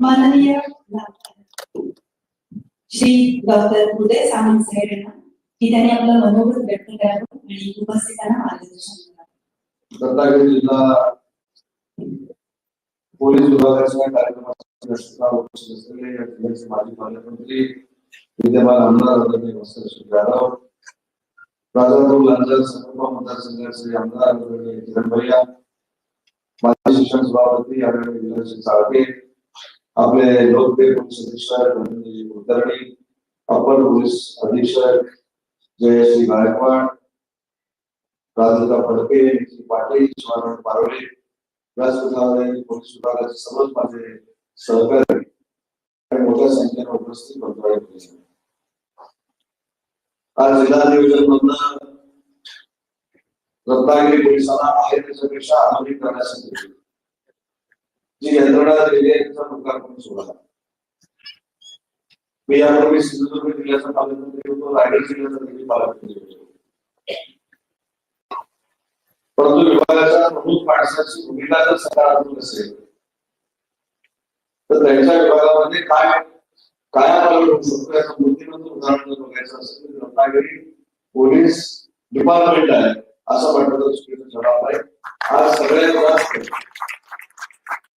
माननीय श्री डॉक्टर उदय सामंत साहेब यांना की त्यांनी आपलं मनोगत व्यक्त करावं आणि उपस्थितांना मार्गदर्शन करावं. जिल्हा पोलीस विभागाच्या कार्यक्रमाचे माजी पालकमंत्री विद्यमान आमदार आदरणीय वत्सल श्री जाधव राजापूर लांजर संगमा मतदारसंघाचे आमदार किरण भैया माजी शिक्षण सभापती आदरणीय विलासजी चाळके आपले लोकप्रिय पोलीस अधीक्षक धनंजय कुलकर्णी अपर पोलीस अधीक्षक जयश्री गायकवाड राधिका फडके निखिल पाटील शिवानंद पारोळे व्यासपीठावरील पोलीस विभागाचे सर्वच माझे सहकारी आणि मोठ्या संख्येने उपस्थित मंत्रालय पोलीस आज जिल्हा नियोजन मधनं रत्नागिरी पोलिसांना आहे त्याच्यापेक्षा आधुनिक करण्यासाठी जी यंत्रणा दिलेली आहे त्याचा लोकार्पण सोहळा मी यापूर्वी सिंधुदुर्ग जिल्ह्याचा पालकमंत्री होतो रायगड जिल्ह्याचा देखील पालकमंत्री होतो. परंतु विभागाच्या प्रमुख माणसाची भूमिका जर सकारात्मक असेल तर त्यांच्या विभागामध्ये काय काय आपण होऊ शकतो याचं मूर्तिमंत उदाहरण जर बघायचं असेल तर रत्नागिरी पोलीस डिपार्टमेंट आहे असं म्हटलं तर चुकीचं ठरणार आहे. आज सगळ्या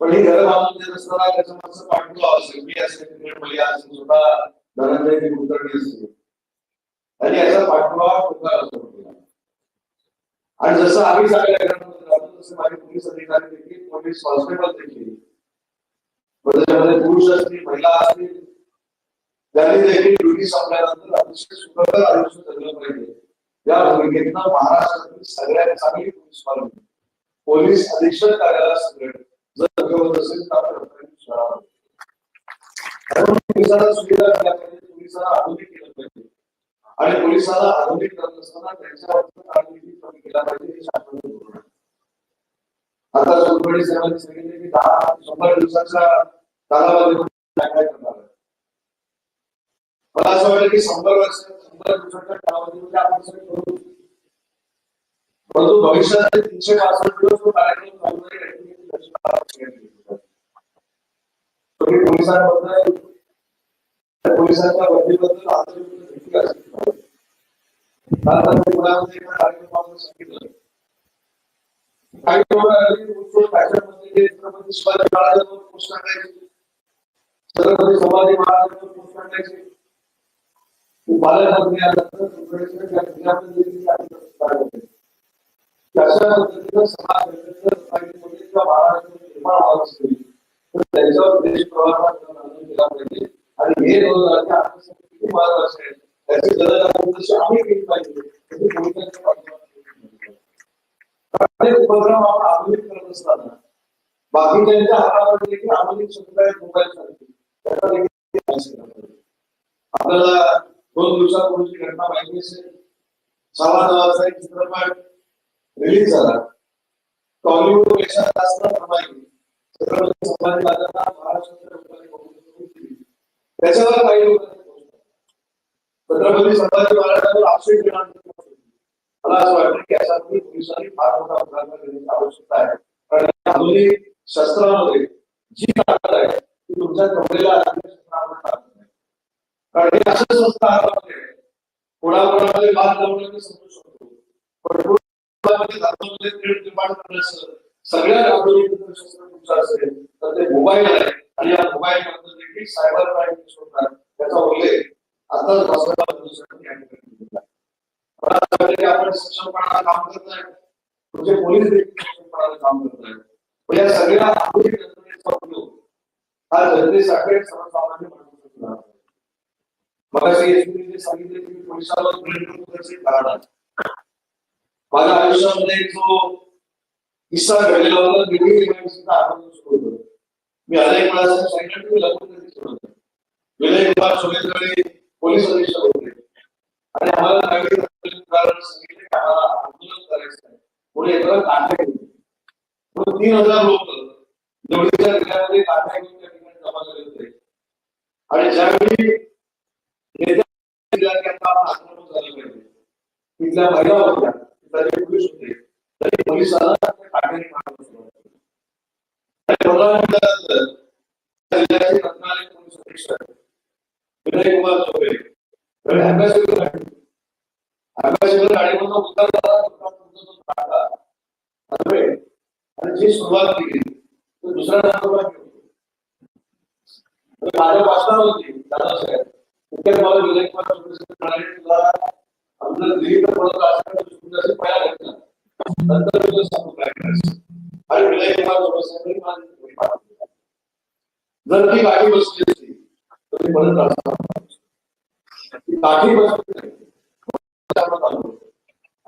पण हे घरं बांधून असताना असताना त्याच्यामागचं पाठपुरावा असेल. मी असेल किरण मलिया असेल स्वतः धनंजय कुलकर्णी असेल आणि याचा पाठपुरावा टोकाला असतो. आणि जसं आम्ही सगळ्या घरांमध्ये राहतो तसे माझे पोलीस अधिकारी देखील पोलीस कॉन्स्टेबल देखील. त्याच्यामध्ये पुरुष असतील महिला असतील त्यांनी देखील ड्युटी संपल्यानंतर अतिशय सुखकर आयुष्य जगलं पाहिजे. या भूमिकेतनं महाराष्ट्रातील सगळ्यात चांगली पोलीस पालन पोलीस अधीक्षक कार्यालय सगळे. जर उपयोग असेल तर पोलिसांना सुविधा दिल्या पाहिजे पोलिसांना आधुनिक केलं पाहिजे आणि पोलिसांना आधुनिक करत असताना त्यांच्यावर कमी केला पाहिजे हे आता सुरपडी साहेबांनी सांगितले की दहा शंभर दिवसाच्या कालावधीमध्ये काय करणार आहे मला असं वाटतं की शंभर वर्ष शंभर दिवसाच्या कालावधीमध्ये आपण सगळे करू परंतु भविष्यात तीनशे पासष्ट दिवस तो कार्यक्रम चालू राहील आहे. तुम्ही पोलिसांबद्दल पोलिसांच्या काल त्यांनी पुण्यामध्ये एका कार्यक्रमामध्ये सांगितलं काही लोक फॅशनमध्ये छत्रपती शिवाजी महाराजांवर पोस्ट टाकायचे छत्रपती संभाजी महाराजांवर पोस्ट टाकायचे या जिल्ह्यामध्ये देखील कार्यक्रम होते. अशा पद्धतीनं समाज निर्माण होत तर त्यांच्यावर देश प्रवाहात केला पाहिजे आणि हे आत्मसात किती महत्त्वाचे त्याची गरज आपण जशी आम्ही केली पाहिजे तशी उपक्रम आपण आधुनिक करत असताना बाकीच्यांच्या हातामध्ये देखील आधुनिक सुविधा मोबाईल त्याचा देखील आपल्याला दोन दिवसापूर्वीची घटना माहिती असेल. सहा नावाचा एक चित्रपट रिलीज़ झाला टॉलिवूड पेक्षा जास्त कमाई संभाजी महाराजांना महाराष्ट्राच्या लोकांनी. त्याच्यावर काही लोक छत्रपती संभाजी महाराजांवर आक्षेप घेणार मला असं वाटतं की अशा पोलिसांनी फार मोठा प्रयत्न करण्याची आवश्यकता आहे कारण आधुनिक शस्त्रामध्ये जी ताकद आहे ती तुमच्या कमरेला. कारण हे असे संस्था कोणाकोणामध्ये बाद लावणं समजू शकतो पण सगळ्या धर्मामध्ये असेल तर ते मोबाईल आहे. आणि या मोबाईल मधून देखील सायबर क्राईम होतात त्याचा उल्लेख आता मला आपण काम करत आहे म्हणजे पोलीस देखील काम करत आहेत या सगळ्या आधुनिक यंत्रणेचा उपयोग हा जनतेसाठी सर्वसामान्य माणसासाठी सांगितले की पोलिसांवर कारण आहे. माझ्या आयुष्यामध्ये जो किस्सा घडलेला होता. निधी सुद्धा आपण मी अनेक वेळा सांगितलं मी लग्न कधीच केलं विनय कुमार सोमेश्वरी पोलीस अधीक्षक होते. आणि आम्हाला नवीन कारण सांगितले की आम्हाला आंदोलन करायचं आहे. पुढे एकदा काढले घेऊन तीन हजार लोक निवडीच्या जिल्ह्यामध्ये काढले घेऊन त्या ठिकाणी जमा झाले होते. आणि ज्यावेळी नेत्या आंदोलन झालं पाहिजे तिथल्या महिला होत्या तिथल्या जे होते तरी पोलिसाला रत्नालय पोलीस अधीक्षक विनय कुमार चौबे गाडी गाडीमधून उतरला आणि जी सुरुवात केली तो दुसऱ्या नंबरला माझ्या होती दादा साहेब. विनय कुमार चौबे म्हणाले तुला आपलं तर पाया नंतर तुझं सांगू काय करायचं. आणि जर ती गाडी बसली असती तर ती परत ती बसली नाही.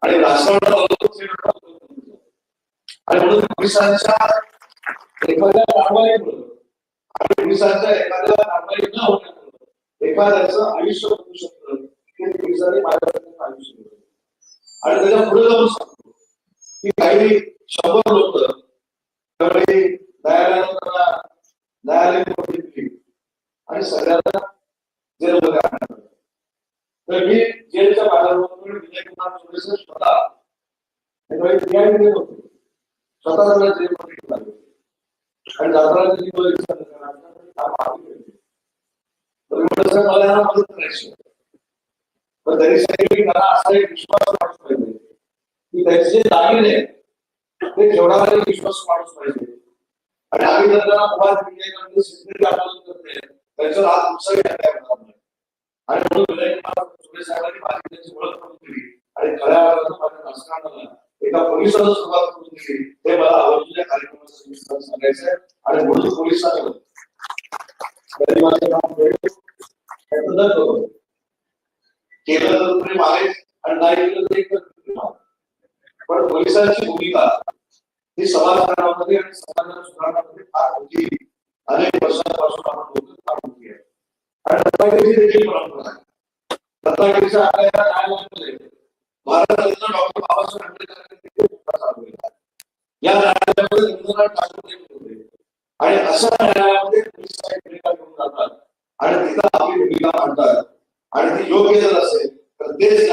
आणि आणि म्हणून पोलिसांच्या एखाद्या कारवाईमुळे आणि पोलिसांच्या एखाद्या कारवाई न होण्यामुळे एखाद्याचं आयुष्य होऊ शकतं ते पोलिसांनी माझ्या आयुष्य आणि त्याच्या पुढे जाऊन सांगतो. की काही शंभर लोक त्यावेळी न्यायालयाला त्यांना न्यायालयीन दिली. आणि सगळ्यांना जेलमध्ये आणणार तर मी जेलच्या बाहेर विजय कुमार चौधरी स्वतः त्यावेळी न्याय होते. स्वतः मला जेलमध्ये आणि जाताना जी मला मदत करायची पण तरी सांगितलं मला असा एक विश्वास माणूस पाहिजे की त्याचे जे दागिने ते ठेवणारा विश्वास माणूस पाहिजे आणि आम्ही जर त्यांना मुळात विजयनंतर सिद्धी आंदोलन करते त्यांच्यावर आज उत्साही आणि म्हणून विनय साहेबांनी माझी त्यांची ओळख करून दिली आणि खऱ्या अर्थानं माझ्या राजकारणाला एका पोलिसाला सुरुवात करून दिली. हे मला आवडलेल्या कार्यक्रमाचं सांगायचं आहे आणि म्हणून पोलिसांना तरी माझं काम वेळ केलं तर तुम्ही मागे आणि नाही केलं तर एकच तुम्ही मागे. पण पोलिसांची भूमिका ही समाजकारणामध्ये आणि समाजाला सुधारण्यामध्ये फार मोठी अनेक वर्षांपासून आपण बोलतो फार मोठी आहे. आणि रत्नागिरीची देखील परंपरा आहे. रत्नागिरीच्या आपल्या या न्यायालयामध्ये भारतरत्न डॉक्टर बाबासाहेब आंबेडकर देखील भूमिका आहे. या न्यायालयामध्ये रवींद्रनाथ टागोर होते. आणि अशा न्यायालयामध्ये पोलीस साहेब भूमिका घेऊन जातात. आणि तिथं आपली भूमिका मांडतात. आणि ती योग्य जर असेल, तर देश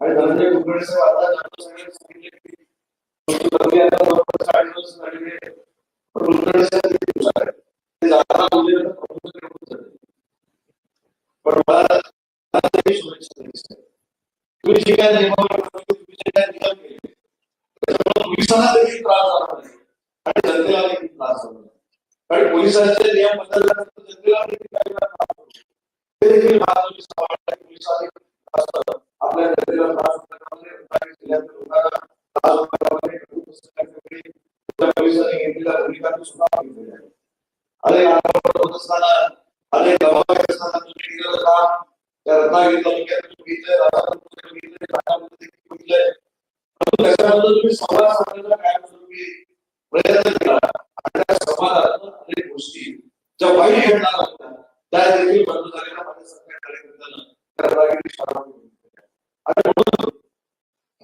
आणि धनंजय कुलकर्णी साहेब आता डॉक्टर साहेब सांगितले की पण मला शुभेच्छा तुम्ही जे काय नियमावली तुम्ही जे काय नियम केले, त्याच्यामुळे पोलिसांना देखील त्रास झाला नाही. आणि जनतेला देखील त्रास होतो कारण पोलिसांचे नियम बदलल्यानंतर जनतेला देखील काही त्रास होतो. ते देखील महाराष्ट्र समाजाला पोलिसांनी त्रास आपल्या जनतेला त्रास होण्यामध्ये रत्नागिरी जिल्ह्यातील लोकांना त्रास होण्यामध्ये कठोर पोलिसांनी घेतलेल्या भूमिका सुद्धा घेतलेली आहे अनेक आंदोलन होत असताना अनेक दबाव असताना तुम्ही केलेलं काम त्या रत्नागिरी तालुक्यात तुम्ही घेतलंय राधानगरमध्ये घेतलंय घेतलंय परंतु त्याच्याबद्दल तुम्ही संवाद साधण्याचा कायमस्वरूपी प्रयत्न केला आणि त्या संवादात अनेक गोष्टी ज्या वाईट घडणार होत्या त्या देखील बंद झालेल्या माझ्या सगळ्या कार्यकर्त्यांना त्या रत्नागिरी शहरामध्ये घेतल्या. आणि म्हणून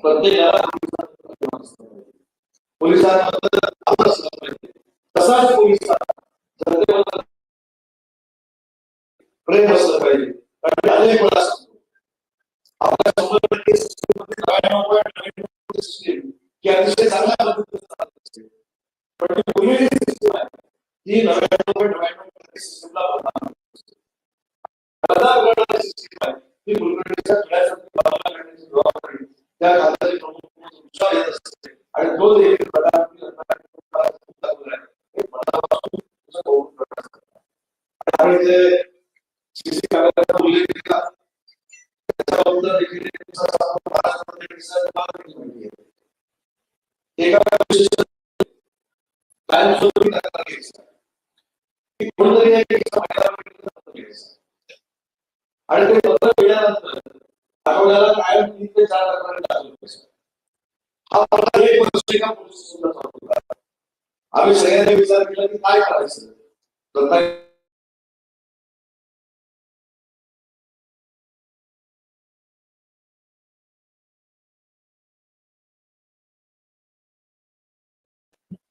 प्रत्येकाला पोलिसांचा अभिमान असला पाहिजे. पोलिसांबद्दल आदर असला पाहिजे तसाच पोलिसांना जनतेबद्दल प्रेम असलं पाहिजे कारण मी अनेक वेळा सांगतो आपल्या शंभर टक्के सिस्टीममध्ये नव्याण्णव पॉईंट नव्याण्णव टक्के सिस्टीम ही अतिशय चांगल्या पद्धतीने चालत असते पण जी पूर्वी सिस्टीम आहे ती नव्याण्णव पॉईंट नव्याण्णव टक्के सिस्टीमला बदनाम करते. बदनाम करणारी सिस्टीम आहे ती कुलकर्णीच्या खेळासाठी बाजूला करण्याची जबाबदारी त्या खात्याचे प्रमुख म्हणून तुमच्यावर येत असते आणि तो देखील प्रधानमंत्री रत्नागिरी दाखवला आहे. हे मनापासून तुझं कौतुक करण्याचं आहे. आणि ते सीसी कॅमेऱ्याचा उल्लेख केला त्याच्याबद्दल देखील एक तुमचा संपूर्ण महाराष्ट्रामध्ये किस्सा तुम्हाला देखील माहिती आहे. एका विशिष्ट कायमस्वरूपी तक्रार घ्यायचा. की कोणतरी एक किस्सा माझ्यावर पत्र घ्यायचा. आणि ते पत्र मिळाल्यानंतर आठवड्याला कायम तीन ते चार हा प्रकार एक वर्ष एका पोलीस आम्ही सगळ्यांनी विचार केला की काय करायचं?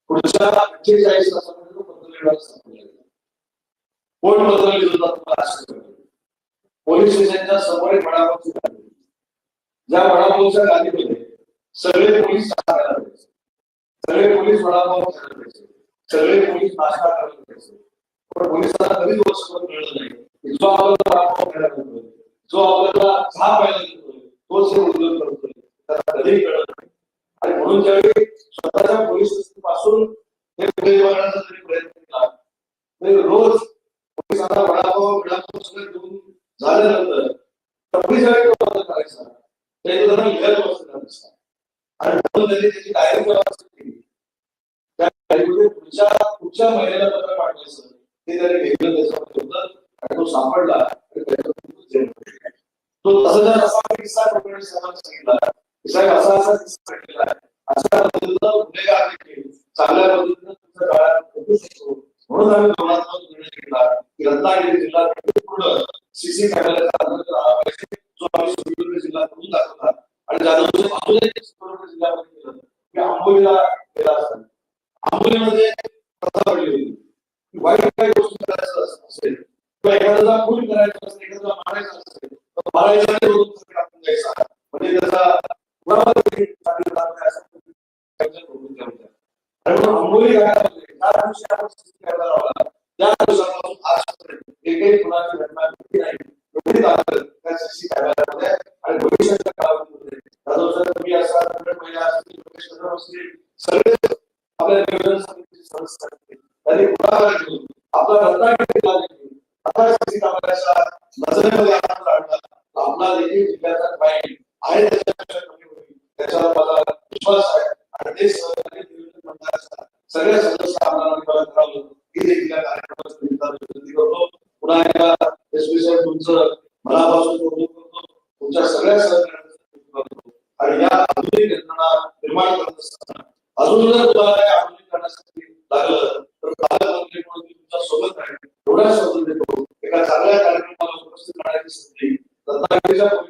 पुढच्या अठ्ठेचाळीस तासामध्ये कोण पत्र लिहिलं होतं? तुम्हाला पोलीस स्टेशनच्या समोर एक वडापावची गाडी ज्या वडापावच्या गाडीमध्ये सगळे पोलीस सगळे पोलीस वडापाव सगळे पोलीस नाश्ता करत होते पण पोलिसांना कधीच वर्षभर मिळत नाही. जो आपल्याला वडापाव खायला देतोय जो आपल्याला चहा पाहायला देतोय तोच हे उद्योग करतोय. त्याला कधीही कळत नाही. आणि म्हणून ज्यावेळी स्वतःच्या पोलीसपासून हे पुढे वळण्याचा जरी प्रयत्न केला. म्हणजे रोज पोलिसांना वडापाव वडापाव सगळं देऊन झाल्यानंतर पोलीस ज्यावेळी करायचा. ते त्यांना लिहायला आणि म्हणून त्यांनी त्याची डायरी व्यवस्थित केली. त्या डायरीमध्ये पुढच्या पुढच्या महिन्याला पत्र पाठवायचं. ते वेगळं त्याच्यामध्ये होतं. आणि तो सापडला. तो जर असा किस्सा सांगितला. असा असा किस्सा घडलेला आहे. अशा पद्धतीनं गुन्हेगार देखील चांगल्या पद्धतीनं तुमच्या काळात शकतो. म्हणून आम्ही धोरणात्मक निर्णय घेतला. की रत्नागिरी सीसी कॅमेऱ्याचा अंतर्गत आला पाहिजे जो आम्ही सिंधुदुर्ग जिल्हा दाखवला. आणि अजून एक सिंधुदुर्ग जिल्ह्यामध्ये केलं की आंबोलीला गेला असताना. आंबोलीमध्ये होती. वाईट गोष्टी करायचं असेल किंवा एखाद्याचा खून करायचा असेल एखाद्याला मारायचं असेल तर मारायच्या टाकून द्यायचा म्हणजे त्याचा आणि म्हणून आंबोली घाटामध्ये दिवशी आपण लावला, त्या दिवसापासून आजपर्यंत एकही कुणाची घटना घडली नाही एवढी ताकद त्या सीसी कॅमेऱ्यामध्ये आणि भविष्याच्या काळामध्ये. जाधव तुम्ही असा महिला असतील लोकेश कदम असतील सगळे आपल्या नियोजन समितीचे सदस्य असतील त्यांनी पुढाकार घेऊन आपला रत्नागिरी जिल्हा आता सीसी कॅमेऱ्याच्या नजरेमध्ये आपण काढला तर आपला देखील जिल्ह्याचा क्राईम आहे त्याच्यापेक्षा कमी होईल त्याच्यावर मला विश्वास आहे आणि ते सहकारी नियोजन मंडळाच्या सगळ्या सदस्य आम्हाला परत करावं ही देखील या कार्यक्रमाची निमित्तानं विनंती करतो पुन्हा एकदा एस पी साहेब तुमचं मनापासून कौतुक करतो तुमच्या सगळ्या सहकार्याचं कौतुक करतो आणि या आधुनिक यंत्रणा निर्माण करत असताना अजून जर तुम्हाला काही आधुनिक करण्यासाठी लागलं तर पालकमंत्री म्हणून मी तुमच्यासोबत आहे एवढ्या शब्द देतो एका चांगल्या कार्यक्रमाला उपस्थित राहण्याची संधी रत्नागिरीच्या पोलीस